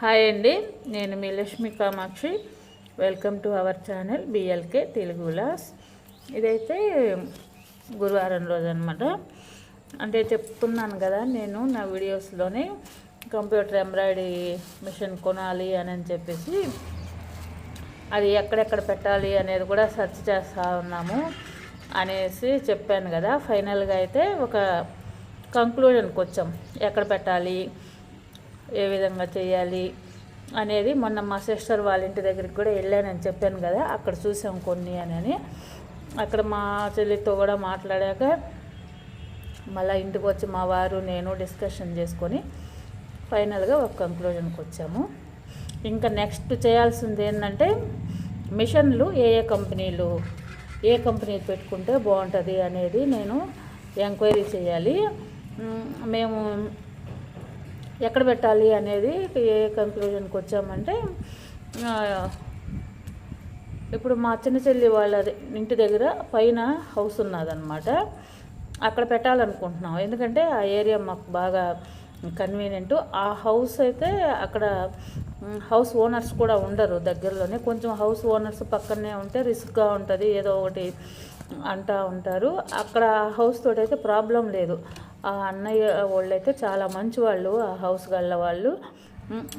Hi అండి నేను మీ Lakshmi Kamakshi. Welcome to our channel BLK Telugu Vilas ఇదైతే గురువారం రోజు అనమాట అంటే చెప్తున్నాను కదా నేను నా వీడియోస్లోనే కంప్యూటర్ ఎంబ్రాయిడరీ మిషన్ కొనాలి అని అని చెప్పేసి అది ఎక్కడెక్కడ పెట్టాలి అనేది కూడా సెర్చ్ చేస్తూ ఉన్నాము అనేసి చెప్పాను కదా. ఫైనల్గా అయితే ఒక కంక్లూజన్కి వచ్చాం ఎక్కడ పెట్టాలి ఏ విధంగా చేయాలి అనేది మొన్న మా సిస్టర్ వాళ్ళ ఇంటి దగ్గరికి కూడా వెళ్ళానని చెప్పాను కదా అక్కడ చూసాం కొన్ని అని అక్కడ మా చెల్లితో కూడా మాట్లాడాక మళ్ళీ ఇంటికి వచ్చి మా వారు నేను డిస్కషన్ చేసుకొని ఫైనల్గా ఒక కంక్లూజన్కి వచ్చాము. ఇంకా నెక్స్ట్ చేయాల్సింది ఏంటంటే మిషన్లు ఏ ఏ కంపెనీలు ఏ కంపెనీ పెట్టుకుంటే బాగుంటుంది అనేది నేను ఎంక్వైరీ చేయాలి. మేము ఎక్కడ పెట్టాలి అనేది ఏ కంక్లూజన్కి వచ్చామంటే ఇప్పుడు మా చిన్న చెల్లి వాళ్ళ ఇంటి దగ్గర పైన హౌస్ ఉన్నదనమాట అక్కడ పెట్టాలనుకుంటున్నాం. ఎందుకంటే ఆ ఏరియా మాకు బాగా కన్వీనియంట్ ఆ హౌస్ అయితే అక్కడ హౌస్ ఓనర్స్ కూడా ఉండరు దగ్గరలోనే. కొంచెం హౌస్ ఓనర్స్ పక్కనే ఉంటే రిస్క్గా ఉంటుంది. ఏదో ఒకటి అంటా ఉంటారు. అక్కడ హౌస్ తోటి అయితే ప్రాబ్లం లేదు. ఆ అన్నయ్య వాళ్ళైతే చాలా మంచి వాళ్ళు ఆ హౌస్ గల్ల వాళ్ళు.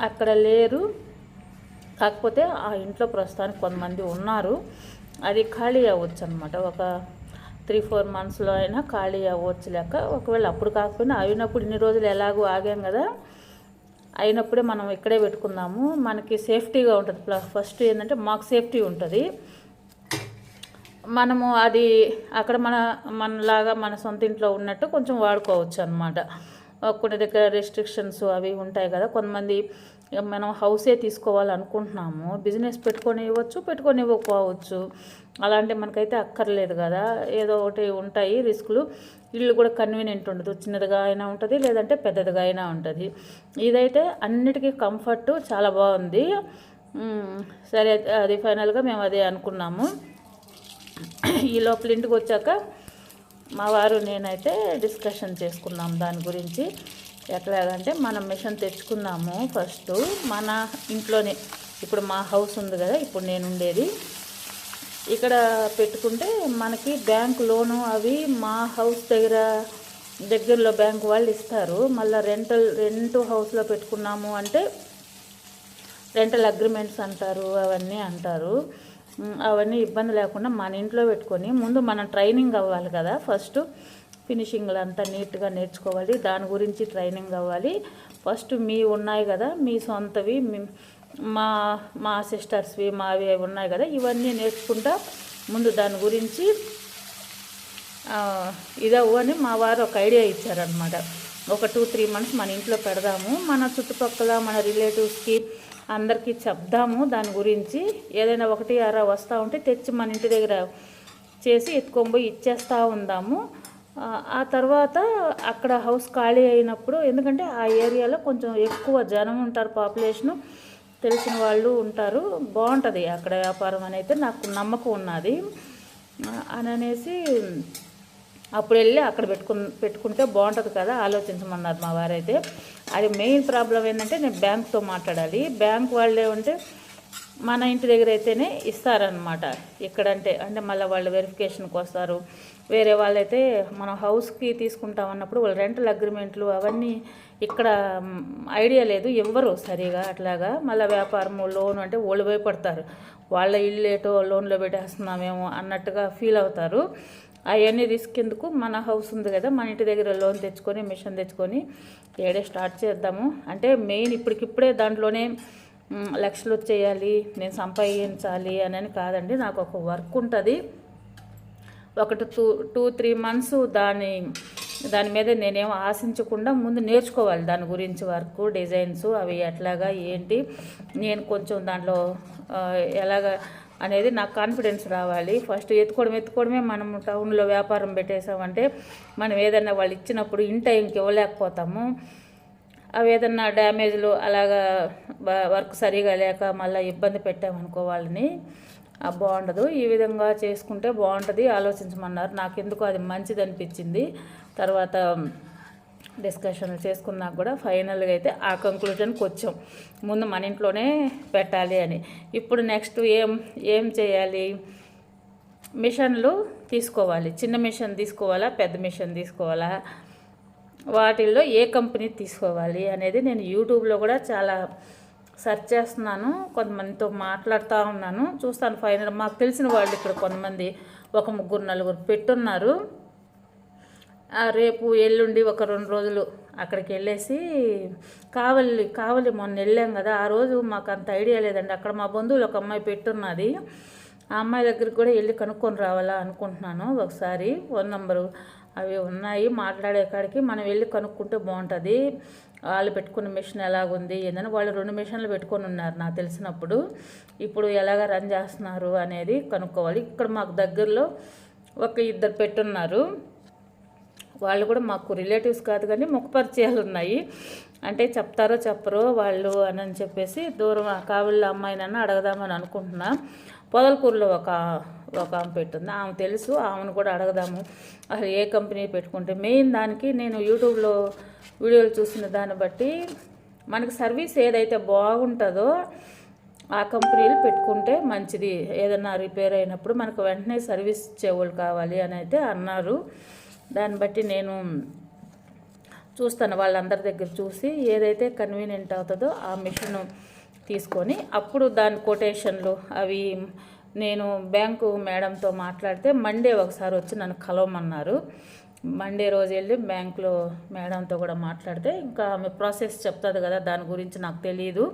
అక్కడ లేరు. కాకపోతే ఆ ఇంట్లో ప్రస్తుతానికి కొంతమంది ఉన్నారు. అది ఖాళీ అవ్వచ్చు అనమాట ఒక త్రీ ఫోర్ మంత్స్లో అయినా ఖాళీ అవ్వచ్చు లెక్క. ఒకవేళ అప్పుడు కాకపోయినా అయినప్పుడు ఇన్ని రోజులు ఎలాగో ఆగాం కదా. అయినప్పుడే మనం ఇక్కడే పెట్టుకుందాము. మనకి సేఫ్టీగా ఉంటుంది. ప్లస్ ఫస్ట్ ఏంటంటే మాకు సేఫ్టీ ఉంటుంది. మనము అది అక్కడ మన మనలాగా మన సొంత ఇంట్లో ఉన్నట్టు కొంచెం వాడుకోవచ్చు అనమాట కొన్ని దగ్గర రెస్ట్రిక్షన్స్ అవి ఉంటాయి కదా కొంతమంది మనం హౌసే తీసుకోవాలనుకుంటున్నాము బిజినెస్ పెట్టుకొని ఇవ్వచ్చు పెట్టుకొని ఇవ్వకపోవచ్చు అలాంటి మనకైతే అక్కర్లేదు కదా ఏదో ఒకటి ఉంటాయి రిస్కులు. ఇల్లు కూడా కన్వీనియంట్ ఉండదు చిన్నదిగా అయినా ఉంటుంది లేదంటే పెద్దదిగా అయినా ఉంటుంది. ఇదైతే అన్నిటికీ కంఫర్ట్ చాలా బాగుంది. సరే అది ఫైనల్గా మేము అదే అనుకున్నాము. ఈ లోపల ఇంటికి వచ్చాక మా వారు నేనైతే డిస్కషన్ చేసుకున్నాం దాని గురించి. ఎట్లాగంటే మనం మిషన్ తెచ్చుకున్నాము ఫస్ట్ మన ఇంట్లోనే ఇప్పుడు మా హౌస్ ఉంది కదా ఇప్పుడు నేను ఉండేది. ఇక్కడ పెట్టుకుంటే మనకి బ్యాంక్ లోను అవి మా హౌస్ దగ్గర దగ్గరలో బ్యాంక్ వాళ్ళు ఇస్తారు. మళ్ళీ రెంటల్ రెంట్ హౌస్లో పెట్టుకున్నాము అంటే రెంటల్ అగ్రిమెంట్స్ అంటారు అవన్నీ అంటారు. అవన్నీ ఇబ్బంది లేకుండా మన ఇంట్లో పెట్టుకొని ముందు మనం ట్రైనింగ్ అవ్వాలి కదా. ఫస్ట్ ఫినిషింగ్లు అంతా నీట్గా నేర్చుకోవాలి. దాని గురించి ట్రైనింగ్ అవ్వాలి. ఫస్ట్ మీ ఉన్నాయి కదా మీ సొంతవి మా మా సిస్టర్స్వి మావి అవి ఉన్నాయి కదా ఇవన్నీ నేర్చుకుంటా ముందు దాని గురించి ఇదవ్వని ఇదవ్వు అని మా వారు ఒక ఐడియా ఇచ్చారనమాట ఒక టూ త్రీ మంత్స్ మన ఇంట్లో పెడదాము. మన చుట్టుపక్కల మన రిలేటివ్స్కి అందరికీ చెప్దాము. దాని గురించి ఏదైనా ఒకటి అరా వస్తూ ఉంటే తెచ్చి మన ఇంటి దగ్గర చేసి ఎత్తుకొని ఇచ్చేస్తూ ఉందాము. ఆ, తర్వాత అక్కడ హౌస్ ఖాళీ అయినప్పుడు ఎందుకంటే ఆ ఏరియాలో కొంచెం ఎక్కువ జనం ఉంటారు పాపులేషను తెలిసిన వాళ్ళు ఉంటారు. బాగుంటుంది అక్కడ వ్యాపారం అని అయితే నాకు నమ్మకం ఉన్నది. అని అనేసి అప్పుడు వెళ్ళి అక్కడ పెట్టుకు పెట్టుకుంటే బాగుంటుంది కదా ఆలోచించమన్నారు మా వారైతే. అది మెయిన్ ప్రాబ్లం ఏంటంటే నేను బ్యాంక్తో మాట్లాడాలి. బ్యాంక్ వాళ్ళే ఉంటే మన ఇంటి దగ్గర అయితేనే ఇస్తారనమాట ఇక్కడంటే అంటే మళ్ళీ వాళ్ళు వెరిఫికేషన్కి వస్తారు. వేరే వాళ్ళైతే మనం హౌస్కి తీసుకుంటాం అన్నప్పుడు వాళ్ళు రెంటల్ అగ్రిమెంట్లు అవన్నీ ఇక్కడ ఐడియా లేదు. ఇవ్వరు సరిగా అట్లాగా మళ్ళీ వ్యాపారము లోన్ అంటే వాళ్ళు భయపడతారు. వాళ్ళ ఇల్లు ఏటో లోన్లో పెట్టేస్తున్నామేమో అన్నట్టుగా ఫీల్ అవుతారు. అవన్నీ రిస్క్ ఎందుకు? మన హౌస్ ఉంది కదా మన ఇంటి దగ్గర లోన్ తెచ్చుకొని మిషన్ తెచ్చుకొని ఏడే స్టార్ట్ చేద్దాము. అంటే మెయిన్ ఇప్పటికిప్పుడే దాంట్లోనే లక్షలు వచ్చేయాలి నేను సంపాదించాలి అని అని కాదండి. నాకు ఒక వర్క్ ఉంటుంది. ఒకటి టూ టూ త్రీ మంత్స్ దాని దాని మీద నేనేం ఆశించకుండా ముందు నేర్చుకోవాలి. దాని గురించి వర్క్ డిజైన్స్ అవి ఎట్లాగా ఏంటి? నేను కొంచెం దాంట్లో ఎలాగా ఎలాగ అనేది నాకు కాన్ఫిడెన్స్ రావాలి. ఫస్ట్ ఎత్తుకోవడం ఎత్తుకోవడమే మనం టౌన్లో వ్యాపారం పెట్టేసామంటే మనం ఏదైనా వాళ్ళు ఇచ్చినప్పుడు ఇన్ టైంకి ఇవ్వలేకపోతాము. అవి ఏదన్నా డ్యామేజ్లు అలాగా వర్క్ సరిగా లేక మళ్ళీ ఇబ్బంది పెట్టామనుకో వాళ్ళని బాగుండదు. ఈ విధంగా చేసుకుంటే బాగుంటుంది ఆలోచించమన్నారు. నాకు ఎందుకు అది మంచిది అనిపించింది తర్వాత డిస్కషన్ చేసుకున్నాక కూడా ఫైనల్గా అయితే ఆ కంక్లూజన్కి వచ్చాం. ముందు మన ఇంట్లోనే పెట్టాలి అని. ఇప్పుడు నెక్స్ట్ ఏం ఏం చేయాలి? మిషన్లు తీసుకోవాలి. చిన్న మిషన్ తీసుకోవాలా? పెద్ద మిషన్ తీసుకోవాలా? వాటిల్లో ఏ కంపెనీ తీసుకోవాలి అనేది నేను యూట్యూబ్లో కూడా చాలా సెర్చ్ చేస్తున్నాను. కొంతమందితో మాట్లాడుతూ ఉన్నాను. చూస్తాను ఫైనల్ మాకు తెలిసిన వాళ్ళు ఇక్కడ కొంతమంది ఒక ముగ్గురు నలుగురు పెట్టున్నారు. రేపు ఎల్లుండి ఒక రెండు రోజులు అక్కడికి వెళ్ళేసి కావలి కావలి మొన్న వెళ్ళాం కదా ఆ రోజు మాకు అంత ఐడియా లేదండి. అక్కడ మా బంధువులు ఒక అమ్మాయి పెట్టున్నది. ఆ అమ్మాయి దగ్గరికి కూడా వెళ్ళి కనుక్కొని రావాలా అనుకుంటున్నాను ఒకసారి. ఫోన్ నంబరు అవి ఉన్నాయి. మాట్లాడే కాడికి మనం వెళ్ళి కనుక్కుంటే బాగుంటుంది. వాళ్ళు పెట్టుకున్న మిషన్ ఎలాగుంది ఏందని వాళ్ళు రెండు మిషన్లు పెట్టుకొని ఉన్నారు నాకు తెలిసినప్పుడు. ఇప్పుడు ఎలాగ రన్ చేస్తున్నారు అనేది కనుక్కోవాలి. ఇక్కడ మాకు దగ్గరలో ఒక ఇద్దరు పెట్టున్నారు. వాళ్ళు కూడా మాకు రిలేటివ్స్ కాదు కానీ ముఖ పరిచయాలు ఉన్నాయి. అంటే చెప్తారో చెప్పరో వాళ్ళు అని చెప్పేసి దూరం కావిళ్ళ అమ్మాయినన్నా అడగదామని అనుకుంటున్నా. పొదలకూరులో ఒక ఒక ఆమె పెట్టుంది. ఆమె తెలుసు ఆమెను కూడా అడగదాము. అసలు ఏ కంపెనీ పెట్టుకుంటే మెయిన్ దానికి నేను యూట్యూబ్లో వీడియోలు చూసిన దాన్ని బట్టి మనకి సర్వీస్ ఏదైతే బాగుంటుందో ఆ కంపెనీలు పెట్టుకుంటే మంచిది. ఏదన్నా రిపేర్ అయినప్పుడు మనకు వెంటనే సర్వీస్ ఇచ్చేవాళ్ళు కావాలి అని అయితే అన్నారు. దాన్ని బట్టి నేను చూస్తాను వాళ్ళందరి దగ్గర చూసి ఏదైతే కన్వీనియంట్ అవుతుందో ఆ మిషన్ తీసుకొని అప్పుడు దాని కొటేషన్లు అవి నేను బ్యాంకు మేడంతో మాట్లాడితే మండే ఒకసారి వచ్చి నన్ను కలవమన్నారు. మండే రోజు వెళ్ళి బ్యాంకులో మేడంతో కూడా మాట్లాడితే ఇంకా ఆమె ప్రాసెస్ చెప్తుంది కదా దాని గురించి నాకు తెలియదు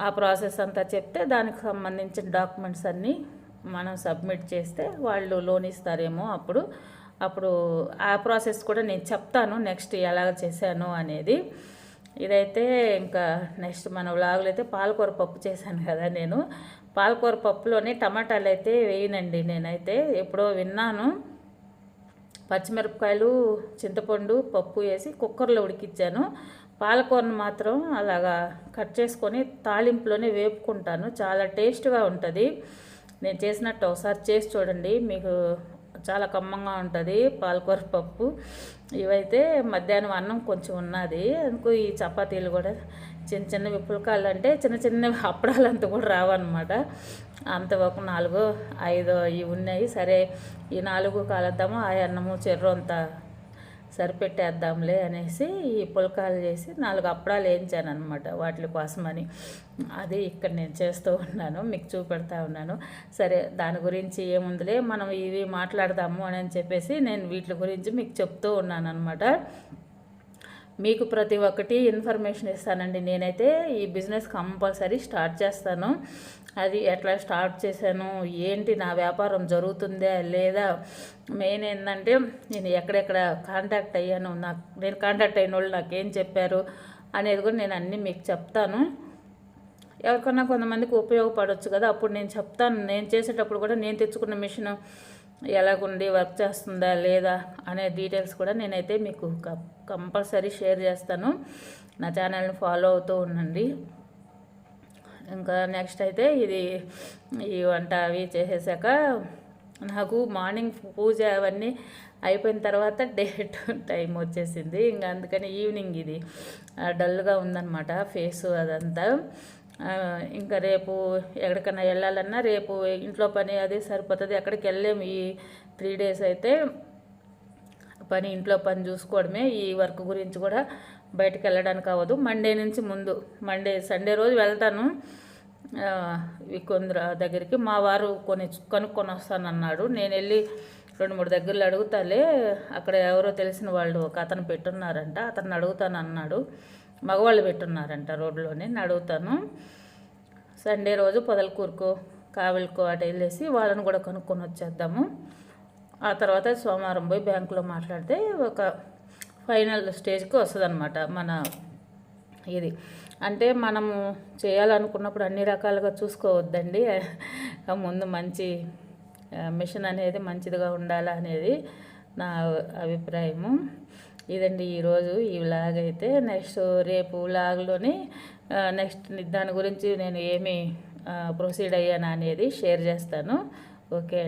ఆ ప్రాసెస్ అంతా చెప్తే దానికి సంబంధించిన డాక్యుమెంట్స్ అన్నీ మనం సబ్మిట్ చేస్తే వాళ్ళు లోన్ ఇస్తారేమో అప్పుడు అప్పుడు ఆ ప్రాసెస్ కూడా నేను చెప్తాను నెక్స్ట్ ఎలా చేశాను అనేది. ఇదైతే ఇంకా నెక్స్ట్ మన వ్లాగులు అయితే పాలకూర పప్పు చేశాను కదా నేను. పాలకూర పప్పులోనే టమాటాలు అయితే వేయనండి నేనైతే ఎప్పుడో విన్నాను. పచ్చిమిరపకాయలు చింతపండు పప్పు వేసి కుక్కర్లో ఉడికిచ్చాను. పాలకూరను మాత్రం అలాగా కట్ చేసుకొని తాలింపులోనే వేపుకుంటాను. చాలా టేస్ట్గా ఉంటుంది. నేను చేసినట్టు ఒకసారి చేసి చూడండి మీకు చాలా కమ్మంగా ఉంటుంది పాలకూర పప్పు. ఇవైతే మధ్యాహ్నం అన్నం కొంచెం ఉన్నది. అందుకు ఈ చపాతీలు కూడా చిన్న చిన్నవి పుల్కాలు అంటే చిన్న చిన్నవి అప్పడాలు కూడా రావన్నమాట. అంత ఒక నాలుగు ఐదు ఇవి ఉన్నాయి. సరే ఈ నాలుగు కాలద్దాము. ఆ అన్నము చెర్రు అంతా సరిపెట్టేద్దాంలే అనేసి ఈ పుల్కాలు చేసి నాలుగు అప్పడాలు వేయించాను అనమాట వాటి కోసమని. అది ఇక్కడ నేను చేస్తూ ఉన్నాను మీకు చూపెడతా ఉన్నాను. సరే దాని గురించి ఏముందిలే మనం ఇవి మాట్లాడదాము అని చెప్పేసి నేను వీటి గురించి మీకు చెప్తూ ఉన్నాను అనమాట మీకు ప్రతి ఒక్కటి ఇన్ఫర్మేషన్ ఇస్తానండి. నేనైతే ఈ బిజినెస్ కంపల్సరీ స్టార్ట్ చేస్తాను. అది ఎట్లా స్టార్ట్ చేశాను ఏంటి నా వ్యాపారం జరుగుతుందా లేదా మెయిన్ ఏంటంటే నేను ఎక్కడెక్కడ కాంటాక్ట్ అయ్యాను నాకు నేను కాంటాక్ట్ అయిన వాళ్ళు నాకేం చెప్పారు అనేది కూడా నేను అన్నీ మీకు చెప్తాను. ఎవరికన్నా కొంతమందికి ఉపయోగపడవచ్చు కదా అప్పుడు నేను చెప్తాను. నేను చేసేటప్పుడు కూడా నేను తెచ్చుకున్న మిషన్ ఎలాగుండి వర్క్ చేస్తుందా లేదా అనే డీటెయిల్స్ కూడా నేనైతే మీకు కంపల్సరీ షేర్ చేస్తాను. నా ఛానల్ని ఫాలో అవుతూ ఉండండి. ఇంకా నెక్స్ట్ అయితే ఇది ఈ వంట అవి చేసేసాక నాకు మార్నింగ్ పూజ అవన్నీ అయిపోయిన తర్వాత డేట్ టైం వచ్చేసింది. ఇంకా అందుకని ఈవినింగ్ ఇది డల్గా ఉందన్నమాట ఫేస్ అదంతా. ఇంకా రేపు ఎక్కడికైనా వెళ్ళాలన్నా రేపు ఇంట్లో పని అది సరిపోతుంది. ఎక్కడికి వెళ్ళలేము. ఈ త్రీ డేస్ అయితే పని ఇంట్లో పని చూసుకోవడమే. ఈ వర్క్ గురించి కూడా బయటకు వెళ్ళడానికి అవ్వదు. మండే నుంచి ముందు మండే సండే రోజు వెళ్తాను. కొందరు దగ్గరికి. మా వారు కొన్ని కనుక్కొని వస్తానన్నాడు నేను వెళ్ళి రెండు మూడు దగ్గరలో అడుగుతాలే. అక్కడ ఎవరో తెలిసిన వాళ్ళు ఒక అతను పెట్టున్నారంట. అతను అడుగుతాను అన్నాడు. మగవాళ్ళు పెట్టున్నారంట రోడ్లోనే అడుగుతాను సండే రోజు పొదలకూరుకో కావలికో అటు వెళ్ళేసి వాళ్ళని కూడా కనుక్కొని వచ్చేద్దాము. ఆ తర్వాత సోమవారం పోయి బ్యాంకులో మాట్లాడితే ఒక ఫైనల్ స్టేజ్కి వస్తుందన్నమాట మన ఇది. అంటే మనము చేయాలనుకున్నప్పుడు అన్ని రకాలుగా చూసుకోవద్దండి. ముందు మంచి మిషన్ అనేది మంచిదిగా ఉండాలా అనేది నా అభిప్రాయము. ఇదండి ఈరోజు ఈ వ్లాగ్ అయితే నెక్స్ట్ రేపు వ్లాగ్లోని నెక్స్ట్ దాని గురించి నేను ఏమి ప్రొసీడ్ అయ్యాను అనేది షేర్ చేస్తాను. ఓకే.